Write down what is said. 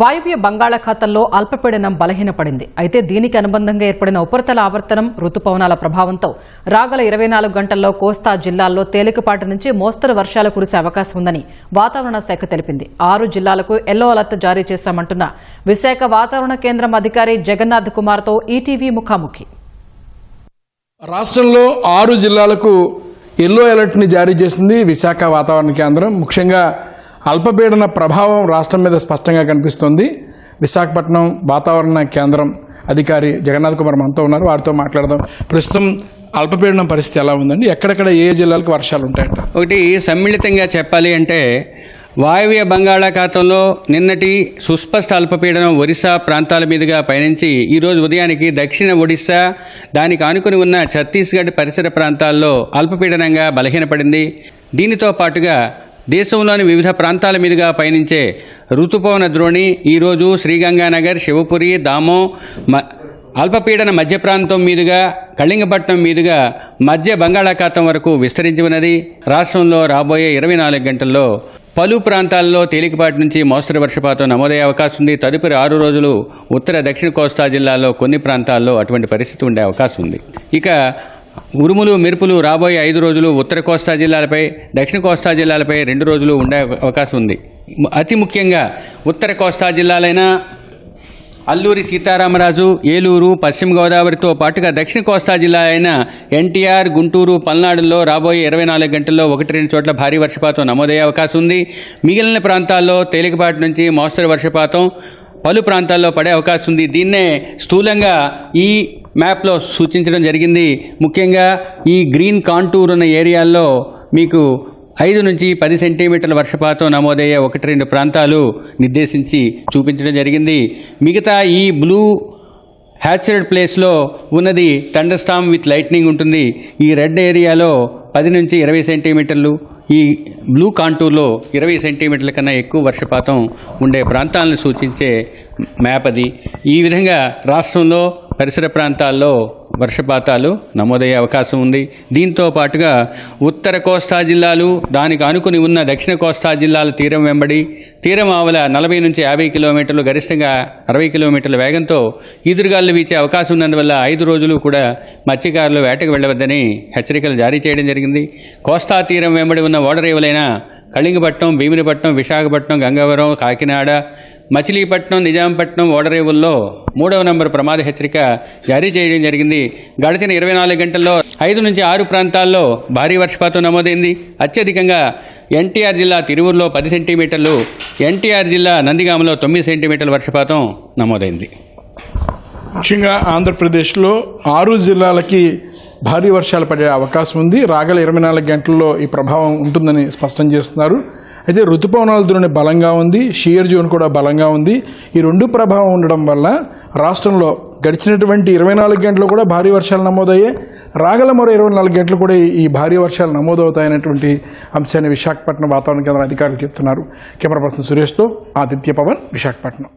వాయువ్య బంగాళాఖాతంలో అల్పపీడనం బలహీనపడింది. అయితే దీనికి అనుబంధంగా ఏర్పడిన ఉపరితల ఆవర్తనం రుతుపవనాల ప్రభావంతో రాగల ఇరవై నాలుగు గంటల్లో కోస్తా జిల్లాల్లో తేలికపాటి నుంచి మోస్తరు వర్షాలు కురిసే అవకాశం ఉందని వాతావరణ శాఖ తెలిపింది. ఆరు జిల్లాలకు ఎల్లో అలర్ట్ జారీ చేశామంటున్న విశాఖ వాతావరణ కేంద్రం అధికారి జగన్నాథ్ కుమార్తో ఈటీవీ ముఖాముఖి. రాష్ట్రంలో ఆరు జిల్లాలకు ఎల్లో అలర్ట్ని జారీ చేసింది విశాఖ వాతావరణ కేంద్రం. ముఖ్యంగా అల్పపీడన ప్రభావం రాష్ట్రం మీద స్పష్టంగా కనిపిస్తుంది. విశాఖపట్నం వాతావరణ కేంద్రం అధికారి జగన్నాథ్ కుమార్ మనతో ఉన్నారు. వారితో మాట్లాడదాం. ప్రస్తుతం అల్పపీడనం పరిస్థితి ఎలా ఉందండి? ఎక్కడెక్కడ ఏ జిల్లాలకు వర్షాలు ఉంటాయంట ఒకటి సమ్మిళితంగా చెప్పాలి అంటే వాయువ్య బంగాళాఖాతంలో నిన్నటి సుస్పష్ట అల్పపీడనం ఒరిస్సా ప్రాంతాల మీదుగా పయనించి ఈరోజు ఉదయానికి దక్షిణ ఒడిశా దానికి ఆనుకుని ఉన్న ఛత్తీస్గఢ్ పరిసర ప్రాంతాల్లో అల్పపీడనంగా బలహీనపడింది. దీనితో పాటుగా దేశంలోని వివిధ ప్రాంతాల మీదుగా పయనించే ఋతుపవన ద్రోణి ఈరోజు శ్రీగంగానగర్ శివపురి దామో మ అల్పపీడన మధ్య ప్రాంతం మీదుగా కళింగపట్నం మీదుగా మధ్య బంగాళాఖాతం వరకు విస్తరించి ఉన్నది. రాష్ట్రంలో రాబోయే ఇరవై నాలుగు గంటల్లో పలు ప్రాంతాల్లో తేలికపాటి నుంచి మోస్తరు వర్షపాతం నమోదయ్యే అవకాశం ఉంది. తదుపరి ఆరు రోజులు ఉత్తర దక్షిణ కోస్తా జిల్లాల్లో కొన్ని ప్రాంతాల్లో అటువంటి పరిస్థితి ఉండే అవకాశం ఉంది. ఇక ఉరుములు మెరుపులు రాబోయే ఐదు రోజులు ఉత్తర కోస్తా జిల్లాలపై దక్షిణ కోస్తా జిల్లాలపై రెండు రోజులు ఉండే అవకాశం ఉంది. అతి ముఖ్యంగా ఉత్తర కోస్తా జిల్లాలైన అల్లూరి సీతారామరాజు ఏలూరు పశ్చిమ గోదావరితో పాటుగా దక్షిణ కోస్తా జిల్లా అయిన ఎన్టీఆర్ గుంటూరు పల్నాడులో రాబోయే ఇరవై నాలుగు గంటల్లో ఒకటి రెండు చోట్ల భారీ వర్షపాతం నమోదయ్యే అవకాశం ఉంది. మిగిలిన ప్రాంతాల్లో తేలికపాటి నుంచి మోస్తరు వర్షపాతం పలు ప్రాంతాల్లో పడే అవకాశం ఉంది. దీన్నే స్థూలంగా ఈ మ్యాప్లో సూచించడం జరిగింది. ముఖ్యంగా ఈ గ్రీన్ కాంటూర్ ఉన్న ఏరియాల్లో మీకు ఐదు నుంచి పది సెంటీమీటర్ల వర్షపాతం నమోదయ్యే ఒకటి రెండు ప్రాంతాలు నిర్దేశించి చూపించడం జరిగింది. మిగతా ఈ బ్లూ హ్యాచర్డ్ ప్లేస్లో ఉన్నది థండర్స్టామ్ విత్ లైట్నింగ్ ఉంటుంది. ఈ రెడ్ ఏరియాలో పది నుంచి ఇరవై సెంటీమీటర్లు ఈ బ్లూ కాంటూర్లో ఇరవై సెంటీమీటర్ల కన్నా ఎక్కువ వర్షపాతం ఉండే ప్రాంతాలను సూచించే మ్యాప్ అది. ఈ విధంగా రాష్ట్రంలో పరిసర ప్రాంతాల్లో వర్షపాతాలు నమోదయ్యే అవకాశం ఉంది. దీంతో పాటుగా ఉత్తర కోస్తా జిల్లాలు దానికి ఆనుకుని ఉన్న దక్షిణ కోస్తా జిల్లాల తీరం వెంబడి తీరం ఆవల నలభై నుంచి యాభై కిలోమీటర్లు గరిష్టంగా అరవై కిలోమీటర్ల వేగంతో ఈదురుగాలు వీచే అవకాశం ఉన్నందువల్ల ఐదు రోజులు కూడా మత్స్యకారులు వేటకు వెళ్ళవద్దని హెచ్చరికలు జారీ చేయడం జరిగింది. కోస్తా తీరం వెంబడి ఉన్న ఓడరేవులైన కళింగపట్నం భీమినిపట్నం విశాఖపట్నం గంగవరం కాకినాడ మచిలీపట్నం నిజాంపట్నం ఓడరేవుల్లో మూడవ నంబర్ ప్రమాద హెచ్చరిక జారీ చేయడం జరిగింది. గడిచిన ఇరవై నాలుగు గంటల్లో ఐదు నుంచి ఆరు ప్రాంతాల్లో భారీ వర్షపాతం నమోదైంది. అత్యధికంగా ఎన్టీఆర్ జిల్లా తిరువురులో పది సెంటీమీటర్లు ఎన్టీఆర్ జిల్లా నందిగామలో తొమ్మిది సెంటీమీటర్ల వర్షపాతం నమోదైంది. ముఖ్యంగా ఆంధ్రప్రదేశ్లో ఆరు జిల్లాలకి భారీ వర్షాలు పడే అవకాశం ఉంది. రాగల ఇరవై నాలుగు గంటల్లో ఈ ప్రభావం ఉంటుందని స్పష్టం చేస్తున్నారు. అయితే ఋతుపవనాల ద్రోణి బలంగా ఉంది. షియర్ జోన్ కూడా బలంగా ఉంది. ఈ రెండు ప్రభావం ఉండడం వల్ల రాష్ట్రంలో గడిచినటువంటి ఇరవై నాలుగు గంటలు కూడా భారీ వర్షాలు నమోదయ్యాయి. రాగల మరో ఇరవై నాలుగు గంటలు కూడా ఈ భారీ వర్షాలు నమోదవుతాయనేటువంటి అంశాన్ని విశాఖపట్నం వాతావరణ కేంద్రం అధికారులు చెప్తున్నారు. కెమెరా పర్సన్ సురేష్తో ఆదిత్య పవన్ విశాఖపట్నం.